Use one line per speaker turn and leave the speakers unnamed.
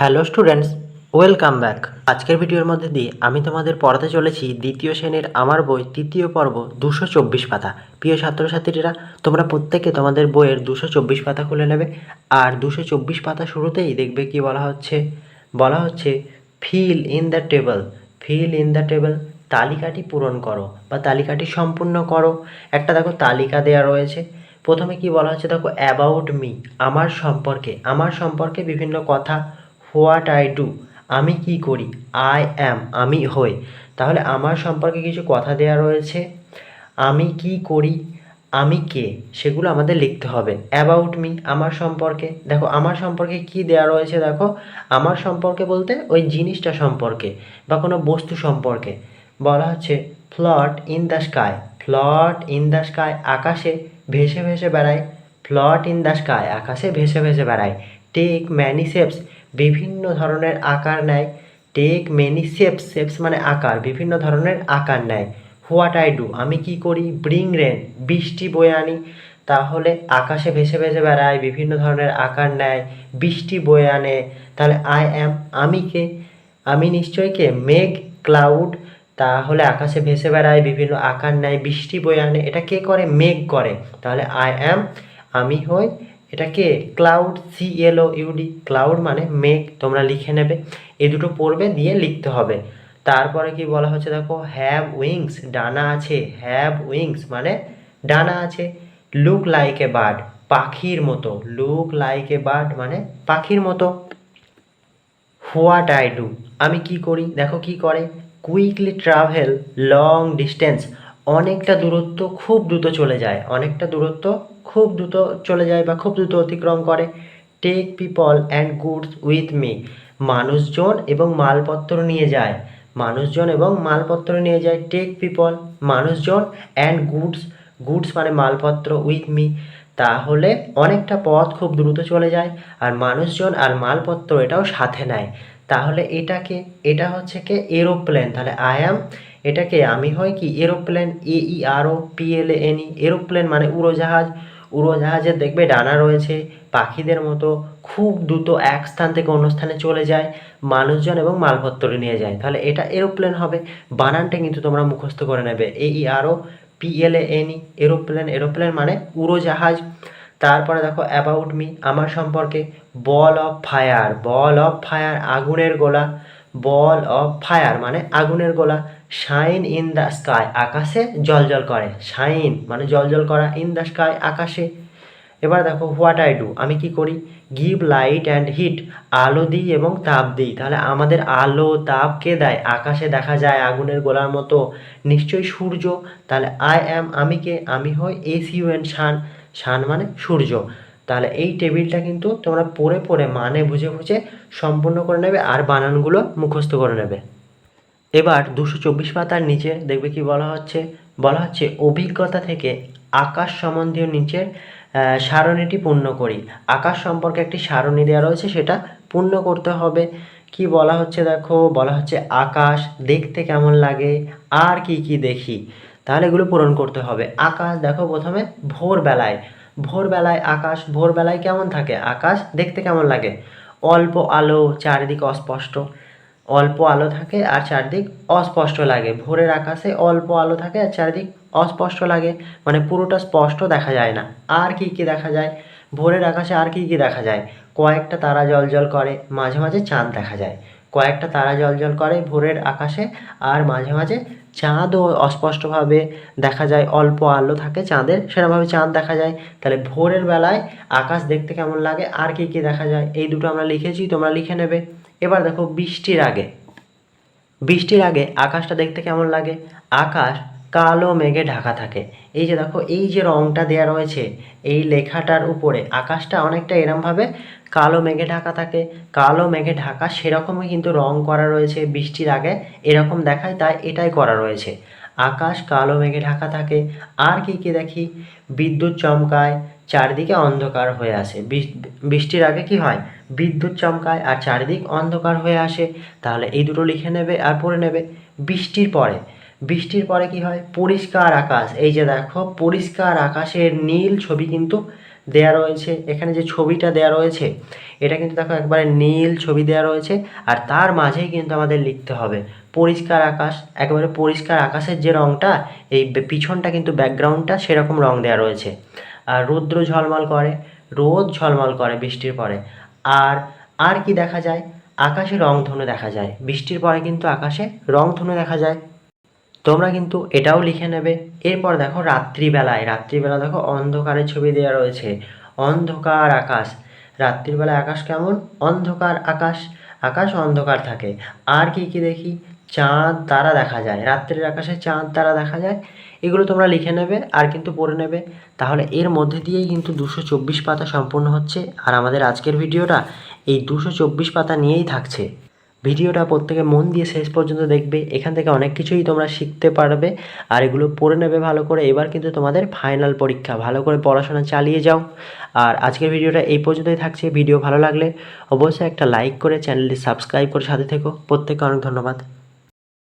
Hello students, welcome back. আজকের ভিডিওর মধ্যে দিয়ে আমি তোমাদের পড়াতে চলেছি দ্বিতীয় শ্রেণির আমার বই তৃতীয় পর্ব দুশো চব্বিশ পাতা। প্রিয় ছাত্রছাত্রীরা, তোমরা প্রত্যেকে তোমাদের বইয়ের দুশো চব্বিশ পাতা খুলে নেবে। আর দুশো চব্বিশ পাতা শুরুতেই দেখবে কি বলা হচ্ছে? বলা হচ্ছে fill in the table fill in the table তালিকাটি পূরণ করো বা তালিকাটি সম্পূর্ণ করো। একটা দেখো তালিকা দেওয়া রয়েছে। প্রথমে কি বলা হচ্ছে? দেখো অ্যাবাউট মি আমার সম্পর্কে। আমার সম্পর্কে বিভিন্ন কথা হোয়াট আই ডু? আমি কি করি? আই অ্যাম, আমি হই। তাহলে আমার সম্পর্কে কিছু কথা দেওয়া রয়েছে। আমি কি করি? আমি কে? সেগুলো আমাদের লিখতে হবে। অ্যাবাউট মি আমার সম্পর্কে। দেখো, আমার সম্পর্কে কি দেওয়া রয়েছে দেখো? আমার সম্পর্কে বলতে ওই জিনিসটা সম্পর্কে বা কোনো বস্তু সম্পর্কে। বলা হচ্ছে float in the sky. Float in the sky, আকাশে ভেসে ভেসে বেড়ায়। ফ্লট ইন দ্য স্কাই, আকাশে ভেসে ভেসে বেড়ায়। টেক ম্যানি শেপস বিভিন্ন ধরনের আকার নেয়। টেক মেনি শেপস শেপস মানে আকার, বিভিন্ন ধরনের আকার নেয়। হোয়াট আই ডু আমি কি করি? ব্রিং রেন বৃষ্টি বয়ে আনি। তাহলে আকাশে ভেসে ভেসে বেড়ায়, বিভিন্ন ধরনের আকার নেয়, বৃষ্টি বয়ে আনে। তাহলে আই অ্যাম আমি কে? আমি নিশ্চয়ই কে? মেঘ ক্লাউড তাহলে আকাশে ভেসে বেড়ায়, বিভিন্ন আকার নেয়, বৃষ্টি বয়ে আনে। এটা কে করে? মেঘ করে। তাহলে আই অ্যাম আমি হই এটা কে cloud C L O U D cloud মানে মেঘ, তোমরা লিখে নেবে। এই দুটো পড়বে, দিয়ে লিখতে হবে। তারপরে কি বলা হচ্ছে দেখো? হ্যাভ উইংস ডানা আছে। হ্যাভ উইংস মানে ডানা আছে। লুক লাইক এ বার্ড পাখির মতো। লুক লাইক এ বার্ড মানে পাখির মতো। হোয়াট আই ডু আমি কি করি? দেখো কি করে? কুইকলি ট্রাভেল লং ডিস্টেন্স অনেকটা দূরত্ব খুব দ্রুত চলে যায়। অনেকটা দূরত্ব খুব দ্রুত চলে যায় বা খুব দ্রুত অতিক্রম করে। Take people and goods with me মানুষজন এবং মালপত্র নিয়ে যায়। মানুষজন এবং মালপত্র নিয়ে যায়। টেক পিপল মানুষজন অ্যান্ড গুডস গুডস মানে মালপত্র উইথ মি তাহলে অনেকটা পথ খুব দ্রুত চলে যায় আর মানুষজন আর মালপত্র এটাও সাথে নেয়। তাহলে এটাকে এটা হচ্ছে কি? এরোপ্লেন। তাহলে আই অ্যাম এটাকে আমি হয় কি? Aeroplane A E R O P L N E aeroplane মানে উড়োজাহাজ। উড়োজাহাজের দেখবে ডানা রয়েছে, পাখিদের মতো খুব দ্রুত এক স্থান থেকে অন্য স্থানে চলে যায়, মানুষজন এবং মালপত্র নিয়ে যায়। তাহলে এটা এরোপ্লেন হবে, বানানটা কিন্তু তোমরা মুখস্থ করে নেবে। এই আরও R O P L A N E aeroplane. Aeroplane মানে উড়োজাহাজ তারপরে দেখো অ্যাবাউট মি আমার সম্পর্কে ball of fire ball of fire আগুনের গোলা। বল অফ ফায়ার মানে আগুনের গোলা। শাইন ইন দ্য স্কাই, আকাশে জলজল করে। শাইন মানে জলজল করা ইন দ্য স্কাই, আকাশে। এবার দেখো, হোয়াট আই ডু? আমি কি করি? গিভ লাইট অ্যান্ড হিট, আলো দিই এবং তাপ দিই। তাহলে আমাদের আলো, তাপ কে দেয়? আকাশে দেখা যায় আগুনের গোলার মতো। নিশ্চয়ই সূর্য। তাহলে আই অ্যাম আমি কে? আমি হই S U N sun sun মানে সূর্য। তাহলে এই টেবিলটা কিন্তু তোমরা পড়ে পড়ে মানে বুঝে বুঝে সম্পূর্ণ করে নেবে আর বানানগুলো মুখস্থ করে নেবে। এবার দুশো চব্বিশ পাতার নিচে দেখবে কি বলা হচ্ছে? বলা হচ্ছে, অভিজ্ঞতা থেকে আকাশ সম্বন্ধীয় নিচের সারণীটি পূর্ণ করি। আকাশ সম্পর্কে একটি সারণী দেওয়া রয়েছে, সেটা পূর্ণ করতে হবে। কি বলা হচ্ছে দেখো? বলা হচ্ছে, আকাশ দেখতে কেমন লাগে? আর কি কি দেখি? তাহলে এগুলো পূরণ করতে হবে। আকাশ দেখো প্রথমে ভোরবেলায়। ভোরবেলায় আকাশ, ভোরবেলায় কেমন থাকে? আকাশ দেখতে কেমন লাগে? অল্প আলো, চারিদিক অস্পষ্ট। অল্প আলো থাকে আর চারদিক অস্পষ্ট লাগে। ভোরের আকাশে অল্প আলো থাকে আর চারদিক অস্পষ্ট লাগে। মানে পুরোটা স্পষ্ট দেখা যায় না। আর কি কি দেখা যায়? ভোরের আকাশে আর কি কি দেখা যায়? কয়েকটা তারা জলজল করে, মাঝে মাঝে চাঁদ দেখা যায়। কয়েকটা তারা জলজল করে ভোরের আকাশে আর মাঝে মাঝে চাঁদও অস্পষ্টভাবে দেখা যায়, অল্প আলো থাকে চাঁদের সেরকমভাবে চাঁদ দেখা যায়। তাহলে ভোরের বেলায় আকাশ দেখতে কেমন লাগে, আর কী কী দেখা যায়? এই দুটো আমরা লিখেছি, তোমরা লিখে নেবে। এবার দেখো বৃষ্টির আগে। বৃষ্টির আগে আকাশটা দেখতে কেমন লাগে? আকাশ কালো মেঘে ঢাকা থাকে। এই যে দেখো, এই যে রংটা দেওয়া রয়েছে, এই লেখাটার উপরে আকাশটা অনেকটা এরমভাবে কালো মেঘে ঢাকা থাকে। কালো মেঘে ঢাকা সেরকমই কিন্তু রং করা রয়েছে বৃষ্টির আগে, এরকম দেখায়, তাই এটাই করা রয়েছে। আকাশ কালো মেঘে ঢাকা থাকে। আর কি কি দেখি? বিদ্যুৎ চমকায়, চারদিকে অন্ধকার হয়ে আসে। বৃষ- বৃষ্টির আগে কি হয়? বিদ্যুৎ চমকায় আর চারিদিক অন্ধকার হয়ে আসে। তাহলে এই দুটো লিখে নেবে আর পড়ে নেবে। বৃষ্টির পরে বৃষ্টির পরে কি হয়? পরিষ্কার আকাশ। এই যে দেখো, পরিষ্কার আকাশের নীল ছবি কিন্তু দেয়া রয়েছে। এখানে যে ছবিটা দেয়া রয়েছে, এটা কিন্তু দেখো একবারে নীল ছবি দেয়া রয়েছে। আর তার মাঝেই কিন্তু আমাদের লিখতে হবে, পরিষ্কার আকাশ। একেবারে পরিষ্কার আকাশের যে রঙটা এই পিছনটা কিন্তু ব্যাকগ্রাউন্ডটা সেরকম রং দেয়া রয়েছে। আর রৌদ্র ঝলমল করে, রোদ ঝলমল করে বৃষ্টির পরে। আর আর কি দেখা যায়? আকাশে রংধনু দেখা যায়। বৃষ্টির পরে কিন্তু আকাশে রংধনু দেখা যায়। তোমরা কিন্তু এটাও লিখে নেবে। এরপর দেখো রাত্রিবেলায়, রাত্রিবেলা দেখো অন্ধকারের ছবি দেওয়া রয়েছে, অন্ধকার আকাশ। রাত্রিবেলায় আকাশ কেমন? অন্ধকার আকাশ আকাশ অন্ধকার থাকে। আর কি কি দেখি? চাঁদ, তারা দেখা যায়। রাত্রির আকাশে চাঁদ, তারা দেখা যায়। এগুলো তোমরা লিখে নেবে আর কিন্তু পড়ে নেবে। তাহলে এর মধ্যে দিয়েই কিন্তু দুশো চব্বিশ পাতা সম্পূর্ণ হচ্ছে। আর আমাদের আজকের ভিডিওটা এই দুশো চব্বিশ পাতা নিয়েই থাকছে। ভিডিওটা প্রত্যেকে মন দিয়ে শেষ পর্যন্ত দেখবে, এখান থেকে অনেক কিছুই তোমরা শিখতে পারবে, আর এগুলো পড়ে নেবে ভালো করে। এবার কিন্তু তোমাদের ফাইনাল পরীক্ষা, ভালো করে পড়াশোনা চালিয়ে যাও। আর আজকের ভিডিওটা এই পর্যন্তই থাকছে। ভিডিও ভালো লাগলে অবশ্যই একটা লাইক করে চ্যানেলটি সাবস্ক্রাইব করে সাথে থেকো। প্রত্যেককে অনেক ধন্যবাদ।